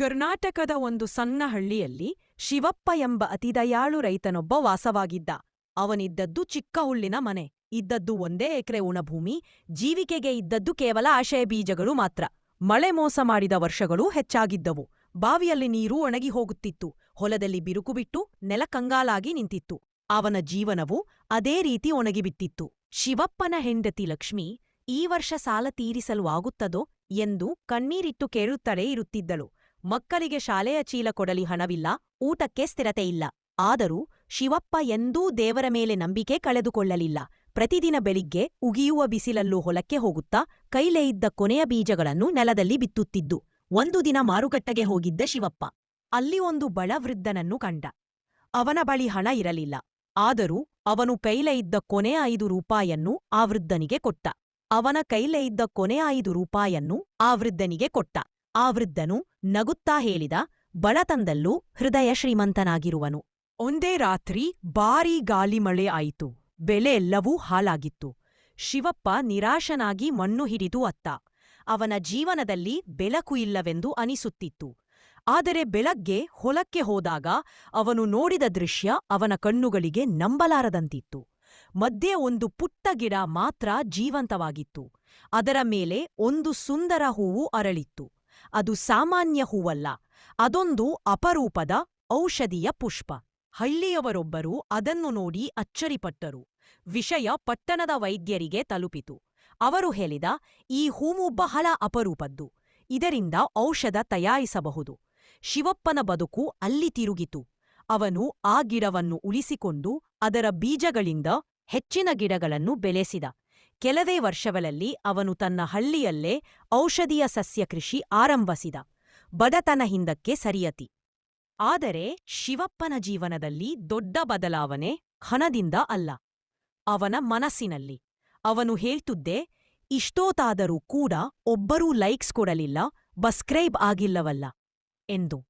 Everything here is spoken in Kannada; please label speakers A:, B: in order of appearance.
A: ಕರ್ನಾಟಕದ ಒಂದು ಸಣ್ಣ ಹಳ್ಳಿಯಲ್ಲಿ ಶಿವಪ್ಪ ಎಂಬ ಅತಿದಯಾಳು ರೈತನೊಬ್ಬ ವಾಸವಾಗಿದ್ದ. ಅವನಿದ್ದದ್ದು ಚಿಕ್ಕ ಹುಳ್ಳಿನ ಮನೆ. ಇದ್ದದ್ದು ಒಂದೇ ಎಕರೆ ಉಣಭೂಮಿ ಜೀವಿಕೆಗೆ ಇದ್ದದ್ದು ಕೇವಲ ಆಶಯ ಬೀಜಗಳು ಮಾತ್ರ. ಮಳೆ ಮೋಸ ಮಾಡಿದ ವರ್ಷಗಳೂ ಹೆಚ್ಚಾಗಿದ್ದವು. ಬಾವಿಯಲ್ಲಿ ನೀರು ಒಣಗಿ ಹೋಗುತ್ತಿತ್ತು. ಹೊಲದಲ್ಲಿ ಬಿರುಕು ಬಿಟ್ಟು ನೆಲ ಕಂಗಾಲಾಗಿ ನಿಂತಿತ್ತು. ಅವನ ಜೀವನವು ಅದೇ ರೀತಿ ಒಣಗಿಬಿಟ್ಟಿತ್ತು. ಶಿವಪ್ಪನ ಹೆಂಡತಿ ಲಕ್ಷ್ಮಿ, ಈ ವರ್ಷ ಸಾಲ ತೀರಿಸಲು ಆಗುತ್ತದೋ ಎಂದು ಕಣ್ಣೀರಿಟ್ಟು ಕೇಳುತ್ತಲೇ ಇರುತ್ತಿದ್ದಳು. ಮಕ್ಕಳಿಗೆ ಶಾಲೆಯ ಚೀಲ ಕೊಡಲಿ ಹಣವಿಲ್ಲ, ಊಟಕ್ಕೆ ಸ್ಥಿರತೆ ಇಲ್ಲ. ಆದರೂ ಶಿವಪ್ಪ ಎಂದೂ ದೇವರ ಮೇಲೆ ನಂಬಿಕೆ ಕಳೆದುಕೊಳ್ಳಲಿಲ್ಲ. ಪ್ರತಿದಿನ ಬೆಳಿಗ್ಗೆ ಉಗಿಯುವ ಬಿಸಿಲಲ್ಲೂ ಹೊಲಕ್ಕೆ ಹೋಗುತ್ತಾ ಕೈಲೇ ಇದ್ದ ಕೊನೆಯ ಬೀಜಗಳನ್ನು ನೆಲದಲ್ಲಿ ಬಿತ್ತುತ್ತಿದ್ದು, ಒಂದು ದಿನ ಮಾರುಕಟ್ಟೆಗೆ ಹೋಗಿದ್ದ ಶಿವಪ್ಪ. ಅಲ್ಲಿ ಒಂದು ಬಳವೃದ್ಧನನ್ನು ಕಂಡ. ಅವನ ಬಳಿ ಹಣ ಇರಲಿಲ್ಲ. ಆದರೂ ಅವನು ಕೈಲೇ ಇದ್ದ ಕೊನೆಯ ಐದು ರೂಪಾಯನ್ನು ಆ ವೃದ್ಧನಿಗೆ ಕೊಟ್ಟ. ಅವನ ಕೈಲೇ ಇದ್ದ ಕೊನೆಯ ಐದು ರೂಪಾಯನ್ನು ಆ ವೃದ್ಧನಿಗೆ ಕೊಟ್ಟ. ಆ ವೃದ್ಧನು ನಗುತ್ತಾ ಹೇಳಿದ ಬಳತಂದಲ್ಲೂ ಹೃದಯ ಶ್ರೀಮಂತನಾಗಿರುವನು. ಒಂದೇ ರಾತ್ರಿ ಭಾರೀ ಗಾಳಿ ಮಳೆ ಆಯಿತು. ಬೆಲೆ ಎಲ್ಲವೂ ಹಾಳಾಗಿತ್ತು. ಶಿವಪ್ಪ ನಿರಾಶನಾಗಿ ಮಣ್ಣು ಹಿಡಿದು ಅತ್ತ. ಅವನ ಜೀವನದಲ್ಲಿ ಬೆಳಕು ಇಲ್ಲವೆಂದು ಅನಿಸುತ್ತಿತ್ತು. ಆದರೆ ಬೆಳಗ್ಗೆ ಹೊಲಕ್ಕೆ ಹೋದಾಗ ಅವನು ನೋಡಿದ ದೃಶ್ಯ ಅವನ ಕಣ್ಣುಗಳಿಗೆ ನಂಬಲಾರದಂತಿತ್ತು. ಮಧ್ಯೆ ಒಂದು ಪುಟ್ಟ ಗಿಡ ಮಾತ್ರ ಜೀವಂತವಾಗಿತ್ತು. ಅದರ ಮೇಲೆ ಒಂದು ಸುಂದರ ಹೂವು ಅರಳಿತ್ತು. ಅದು ಸಾಮಾನ್ಯ ಹೂವಲ್ಲ, ಅದೊಂದು ಅಪರೂಪದ ಔಷಧಿಯ ಪುಷ್ಪ. ಹಳ್ಳಿಯವರೊಬ್ಬರು ಅದನ್ನು ನೋಡಿ ಅಚ್ಚರಿಪಟ್ಟರು. ವಿಷಯ ಪಟ್ಟಣದ ವೈದ್ಯರಿಗೆ ತಲುಪಿತು. ಅವರು ಹೇಳಿದ, ಈ ಹೂವು ಬಹಳ ಅಪರೂಪದ್ದು. ಇದರಿಂದ ಔಷಧ ತಯಾರಿಸಬಹುದು. ಶಿವಪ್ಪನ ಬದುಕು ಅಲ್ಲಿ ತಿರುಗಿತು. ಅವನು ಆ ಗಿಡವನ್ನು ಉಳಿಸಿಕೊಂಡು ಅದರ ಬೀಜಗಳಿಂದ ಹೆಚ್ಚಿನ ಗಿಡಗಳನ್ನು ಬೆಳೆಸಿದ. ಕೆಲವೇ ವರ್ಷಗಳಲ್ಲಿ ಅವನು ತನ್ನ ಹಳ್ಳಿಯಲ್ಲೇ ಔಷಧೀಯ ಸಸ್ಯ ಕೃಷಿ ಆರಂಭಿಸಿದ. ಬಡತನ ಹಿಂದಕ್ಕೆ ಸರಿಯತಿ. ಆದರೆ ಶಿವಪ್ಪನ ಜೀವನದಲ್ಲಿ ದೊಡ್ಡ ಬದಲಾವಣೆ ಹಣದಿಂದ ಅಲ್ಲ. ಅವನ ಮನಸ್ಸಿನಲ್ಲಿ. ಅವನು ಹೇಳ್ತುದ್ದೆ, ಇಷ್ಟೋತಾದರೂ ಕೂಡ ಒಬ್ಬರೂ ಲೈಕ್ಸ್ ಕೊಡಲಿಲ್ಲ, ಬಸ್ಕ್ರೈಬ್ ಆಗಿಲ್ಲವಲ್ಲ, ಎಂದು.